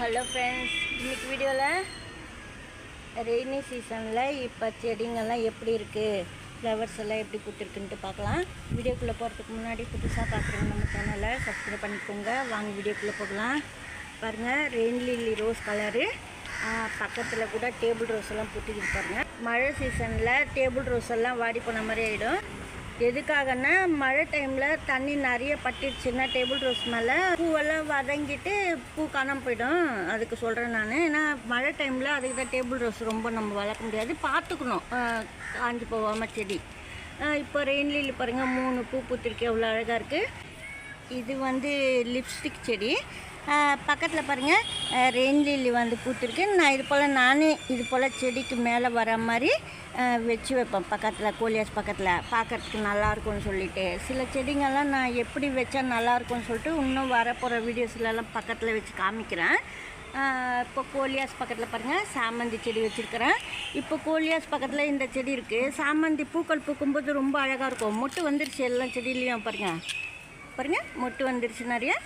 Hello friends இன்னைக்கு வீடியோவில் rainy சீசனில் இப்போ செடிங்கெல்லாம் எப்படி இருக்குது ஃப்ளவர்ஸ் எல்லாம் எப்படி கொடுத்துருக்குன்ட்டு பார்க்கலாம். வீடியோக்குள்ளே போகிறதுக்கு முன்னாடி புதுசாக பார்க்குறவங்க நம்ம சேனலை சப்ஸ்கிரைப் பண்ணிக்கோங்க. வாங்க வீடியோக்குள்ளே போகலாம். பாருங்கள் ரெயின் லில்லி ரோஸ் கலரு பக்கத்தில் கூட டேபிள் ரோஸ் எல்லாம் பூட்டிக்கிட்டு பாருங்கள் மழை சீசனில் டேபிள் ரோஸ் எல்லாம் வாடி போன மாதிரி ஆகிடும் எதுக்காகன்னா மழை டைமில் தண்ணி நிறைய பட்டுடுச்சுன்னா டேபிள் ரோஸ் மேலே? பூவெல்லாம் வதங்கிட்டு பூ காணாமல் போயிடும். அதுக்கு சொல்கிறேன் நான். ஏன்னா மழை டைமில் அதுக்கு தான் டேபிள் ரோஸ் ரொம்ப நம்ம வளர்க்க முடியாது. பார்த்துக்கணும். காஞ்சி காஞ்சு போகாமல் செடி. இப்போ ரெயின் லில்லி பாருங்கள் மூணு பூ பூத்திருக்கு. எவ்வளோ அழகாக இருக்குது இது வந்து லிப்ஸ்டிக் செடி. பக்கத்தில் பாருங்கள் ரெயின் லில்லி வந்து பூத்திருக்கு. நான் இது போல் நானே இது போல் செடிக்கு மேலே வர மாதிரி வச்சு வைப்பேன். பக்கத்தில் கோலியாஸ் பக்கத்தில். பார்க்கறதுக்கு நல்லா இருக்கும்னு சொல்லிட்டு. சில செடிங்கள்லாம் நான் எப்படி வச்சா நல்லாயிருக்கும்னு சொல்லிட்டு இன்னும் வரப்போகிற வீடியோஸ்லலாம் பக்கத்தில் வச்சு காமிக்கிறேன். இப்போ கோலியாஸ் பக்கத்தில் பாருங்கள் சாமந்தி செடி வச்சுருக்கிறேன். இப்போ கோலியாஸ் பக்கத்தில் இந்த செடி இருக்குது சாமந்தி பூக்கள் பூக்கும்போது ரொம்ப அழகாக இருக்கும். மொட்டு வந்துருச்சு எல்லா செடியிலையும் பாருங்கள் பாருங்கள் மொட்டு வந்துருச்சு நிறையா.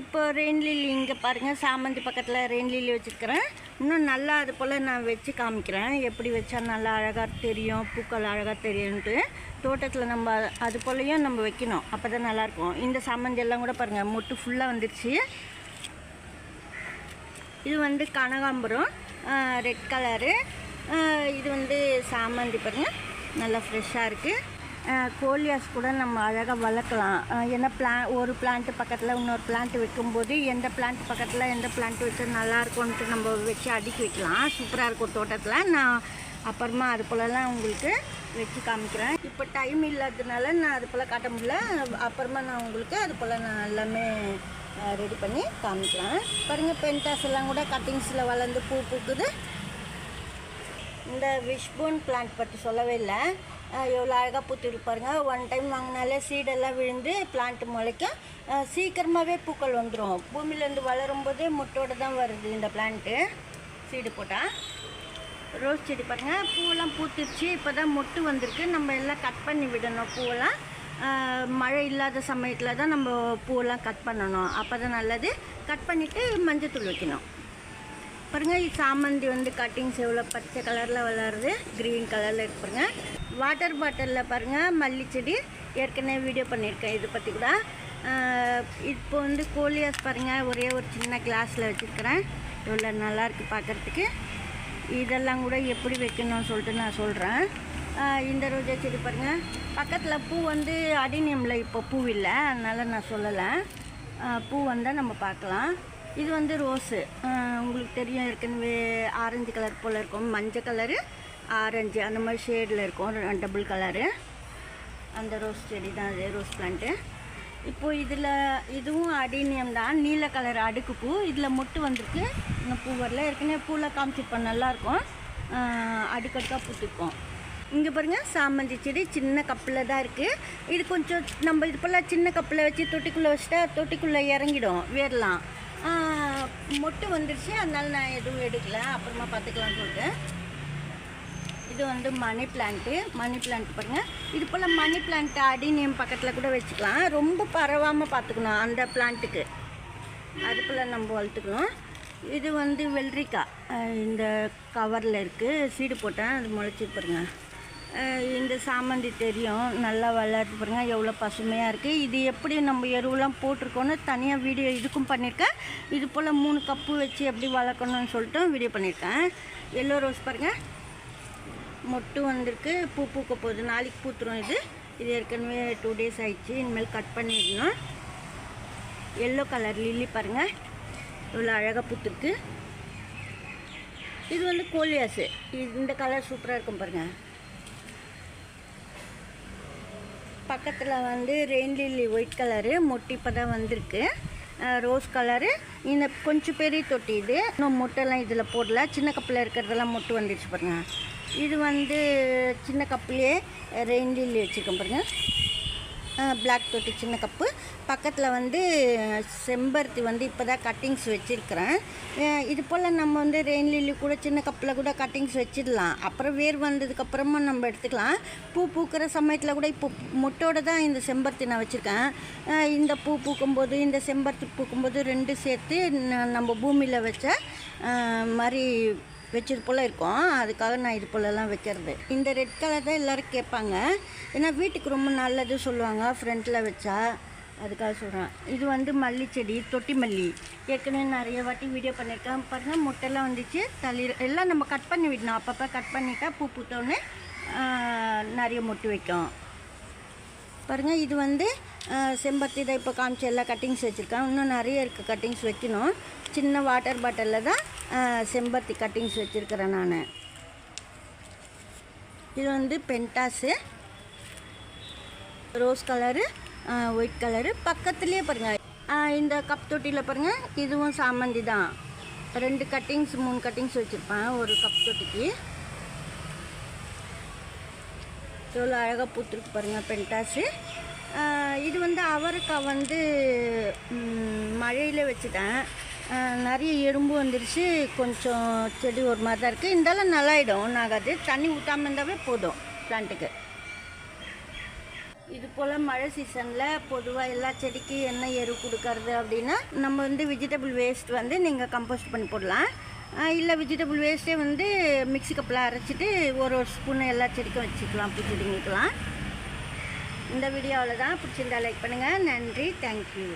இப்போ ரெயின் லில்லி இங்கே பாருங்கள் சாமந்தி பக்கத்தில் ரெயின் லில்லி வச்சுருக்கிறேன். இன்னும் நல்லா அது போல் நான் வச்சு காமிக்கிறேன். எப்படி வச்சா நல்லா அழகாக தெரியும் பூக்கள் அழகாக தெரியும்ன்ட்டு. தோட்டத்தில் நம்ம அது போலையும் நம்ம வைக்கணும். அப்போ தான் நல்லாயிருக்கும் இந்த சாமந்தி எல்லாம் கூட பாருங்கள் மொட்டு ஃபுல்லாக வந்துருச்சு. இது வந்து கனகாம்பரம் ரெட் கலரு இது வந்து சாமந்தி பாருங்கள் நல்லா ஃப்ரெஷ்ஷாக இருக்குது கோலியாஸ் கூட நம்ம அழகாக வளர்க்கலாம். என்ன ஏன்னா பிளா ஒரு பிளான்ட் பக்கத்தில் இன்னொரு பிளான்ட் வைக்கும்போது எந்த பிளான்ட் பக்கத்தில் எந்த பிளான்ட் வச்சா நல்லாயிருக்கும்ன்ட்டு நம்ம வச்சு அடுக்கி வைக்கலாம். சூப்பராக இருக்கும் தோட்டத்தில். நான் அப்புறமா அது போலலாம் உங்களுக்கு வச்சு காமிக்கிறேன். இப்போ டைம் இல்லாததுனால நான் அது போல் காட்ட முடியல. அப்புறமா நான் உங்களுக்கு அது போல் நான் எல்லாமே ரெடி பண்ணி காமிக்கிறேன். பாருங்கள் பென்டாஸ் எல்லாம் கூட கட்டிங்ஸில் வளர்ந்து பூ பூக்குது. இந்த விஷ்போன் பிளான்ட் பற்றி சொல்லவே இல்லை. எவ்வளோ அழகாக பூத்திருப்பாருங்க ஒன் டைம் வாங்கினாலே சீடெல்லாம் விழுந்து பிளான்ட் முளைக்கும். சீக்கிரமாகவே பூக்கள் வந்துடும் பூமியிலேருந்து வளரும் போதே முட்டோடு தான் வருது இந்த பிளான்ட்டு சீடு போட்டால் ரோஸ் செடி பாருங்கள் பூவெல்லாம் பூத்துருச்சு. இப்போ தான் மொட்டு வந்திருக்கு. நம்ம எல்லாம் கட் பண்ணி விடணும் பூவெல்லாம். மழை இல்லாத சமயத்தில் தான் நம்ம பூவெல்லாம் கட் பண்ணணும். அப்போ தான் நல்லது. கட் பண்ணிவிட்டு மஞ்சத்தூள் வைக்கணும். பாருங்க சாமந்தி வந்து கட்டிங்ஸ் எவ்வளோ பச்சை கலரில் வளருது. க்ரீன் கலரில் இருக்கு பாருங்க. வாட்டர் பாட்டிலில் பாருங்கள் மல்லி செடி ஏற்கனவே வீடியோ பண்ணியிருக்கேன். இதை பற்றி கூட. இப்போ வந்து கோலியாஸ் பாருங்கள் ஒரே ஒரு சின்ன கிளாஸில் வச்சுருக்கிறேன். இவ்வளோ நல்லா இருக்குது பார்க்குறதுக்கு இதெல்லாம் கூட எப்படி வைக்கணும்னு சொல்லிட்டு நான் சொல்கிறேன் இந்த ரோஜா செடி பாருங்கள் பக்கத்தில் பூ வந்து அடினியமில் இப்போ பூ இல்லை அதனால் நான் சொல்லலை. பூ வந்தால் நம்ம பார்க்கலாம். இது வந்து ரோஸு. உங்களுக்கு தெரியும் ஏற்கனவே ஆரஞ்சு கலர் போல் இருக்கும். மஞ்சள் கலரு ஆரஞ்சு அந்த மாதிரி ஷேடில் இருக்கும். Double colour. அந்த ரோஸ் செடி தான் அது ரோஸ் பிளான்ட்டு இப்போது இதில் இதுவும் அடினியம் தான். நீல கலர் அடுக்கு பூ. இதில் மொட்டு வந்திருக்கு. இன்னும் பூ வரல. ஏற்கனவே பூவில் காமிச்சிருப்போம். நல்லாயிருக்கும் அடுக்கடுக்காக பூத்துருக்கும் இங்கே பாருங்கள் சாமந்தி செடி சின்ன கப்பில் தான் இருக்குது இது கொஞ்சம் நம்ம இது போல் சின்ன கப்பில் வச்சு தொட்டிக்குள்ளே வச்சுட்டா தொட்டிக்குள்ளே இறங்கிடும் வேர்லாம். மொட்டு வந்துருச்சு அதனால நான் எதுவும் எடுக்கல. அப்புறமா பார்த்துக்கலாம்னு சொல்லிட்டு இது வந்து மணி பிளான்ட்டு. மணி பிளான்ட் பாருங்கள் இது போல் மணி பிளான்ட் அடினியம் பக்கத்தில் கூட வச்சுக்கலாம். ரொம்ப பரவாமல் பார்த்துக்கணும் அந்த பிளான்ட்டுக்கு. அது போல் நம்ம வளர்த்துக்கணும். இது வந்து வெள்ளரிக்காய். இந்த கவரில் இருக்குது சீடு போட்டேன். அது முளைச்சி பாருங்கள் இந்த சாமந்தி தெரியும். நல்லா வளர்த்து பாருங்க எவ்வளோ பசுமையாக இருக்குது இது எப்படி நம்ம எருவெலாம் போட்டிருக்கோன்னு தனியாக வீடியோ இதுக்கும் பண்ணியிருக்கேன் இது போல் மூணு கப்பு வச்சு எப்படி வளர்க்கணும்னு சொல்லிட்டு வீடியோ பண்ணியிருக்கேன் எல்லோ ரோஸ் பாருங்கள் மொட்டு வந்திருக்கு. பூ பூக்க போகுது. நாளைக்கு பூத்துரும் இது. இது ஏற்கனவே டூ டேஸ் ஆயிடுச்சு. இனிமேல் கட் பண்ணிடணும். எல்லோ கலர் லில்லி பாருங்கள் இவ்வளோ அழகாக பூத்துருக்கு. இது வந்து கோலியாஸு இந்த கலர் சூப்பராக இருக்கும் பாருங்கள் பக்கத்தில் வந்து ரெயின் லில்லி ஒயிட் கலரு மொட்டு இப்போ தான் வந்திருக்கு ரோஸ் கலரு இந்த கொஞ்சம் பெரிய தொட்டி இது. இன்னும் மொட்டெல்லாம் இதில் போடல. சின்ன கப்பில் இருக்கிறதெல்லாம் மொட்டு வந்துடுச்சு பாருங்க. இது வந்து சின்ன கப்புலேயே ரெயின் லில்லி வச்சுருக்கோம் பாருங்க. பிளாக் தொட்டி சின்ன கப்பு. பக்கத்தில் வந்து செம்பருத்தி வந்து இப்போ தான் கட்டிங்ஸ் வச்சுருக்கிறேன் இது போல் நம்ம வந்து ரெயின் லில்லி கூட சின்ன கப்பில் கூட கட்டிங்ஸ் வச்சிடலாம். அப்புறம் வேர் வந்ததுக்கப்புறமா நம்ம எடுத்துக்கலாம். பூ பூக்கிற சமயத்தில் கூட இப்போ மொட்டோட தான் இந்த செம்பருத்தி நான் வச்சுருக்கேன். இந்த பூ பூக்கும்போது இந்த செம்பருத்தி பூக்கும்போது ரெண்டு சேர்த்து நம்ம பூமியில் வச்ச மாதிரி வச்சது போல் இருக்கும். அதுக்காக நான் இது போலலாம் வைக்கிறது. இந்த ரெட் கலர் தான் எல்லோரும் கேட்பாங்க. ஏன்னா வீட்டுக்கு ரொம்ப நல்லது சொல்லுவாங்க. ஃப்ரண்ட்டில் வச்சா. அதுக்காக சொல்கிறேன் இது வந்து மல்லி செடி தொட்டி மல்லி. ஏற்கனவே நிறைய வாட்டி வீடியோ பண்ணியிருக்கேன். பாருங்கள் முட்டைலாம் வந்துச்சு. தளிர் எல்லாம் நம்ம கட் பண்ணி விடணும். அப்பப்போ கட் பண்ணிட்டா பூ பூத்தோடனே நிறைய முட்டு வைக்கும். பாருங்கள் இது வந்து செம்பருத்தி தான் இப்போ காமிச்ச எல்லா கட்டிங்ஸ் வச்சுருக்கேன். இன்னும் நிறைய இருக்குது கட்டிங்ஸ் வைக்கணும். சின்ன வாட்டர் பாட்டிலில் தான் செம்பருத்தி கட்டிங்ஸ் வச்சுருக்கிறேன் நான். இது வந்து pentas rose colour white colour பக்கத்துலேயே பாருங்கள் இந்த கப் தொட்டியில் பாருங்கள் இதுவும் சாமந்தி தான். ரெண்டு கட்டிங்ஸ் மூணு கட்டிங்ஸ் வச்சுருப்பேன் ஒரு கப் தொட்டிக்கு. எவ்வளோ அழகாக பூத்துருக்கு பாருங்கள் பென்டாஸு இது வந்து அவரைக்காய் வந்து மழையில் வச்சுட்டேன். நிறைய எறும்பு வந்துருச்சு. கொஞ்சம் செடி ஒரு மாதிரி தான் இருக்குது இருந்தாலும் நல்லாயிடும். ஒன்றும் ஆகாது. தண்ணி ஊற்றாமல் இருந்தாவே போதும் பிளான்ட்டுக்கு இது போல் மழை சீசனில் பொதுவாக எல்லா செடிக்கும் என்ன எரு கொடுக்கறது அப்படின்னா நம்ம வந்து வெஜிடபிள் வேஸ்ட் வந்து நீங்கள் கம்போஸ்ட் பண்ணி போடலாம். இல்லை வெஜிடபிள் வேஸ்ட்டே வந்து மிக்ஸி கப்பில் அரைச்சிட்டு ஒரு ஒரு ஸ்பூன் எல்லா செடிக்கும் வச்சுக்கலாம் பூச்செடிங்களுக்கெல்லாம் இந்த வீடியோவில் தான் பிடிச்சிருந்தா லைக் பண்ணுங்கள் நன்றி. தேங்க்யூ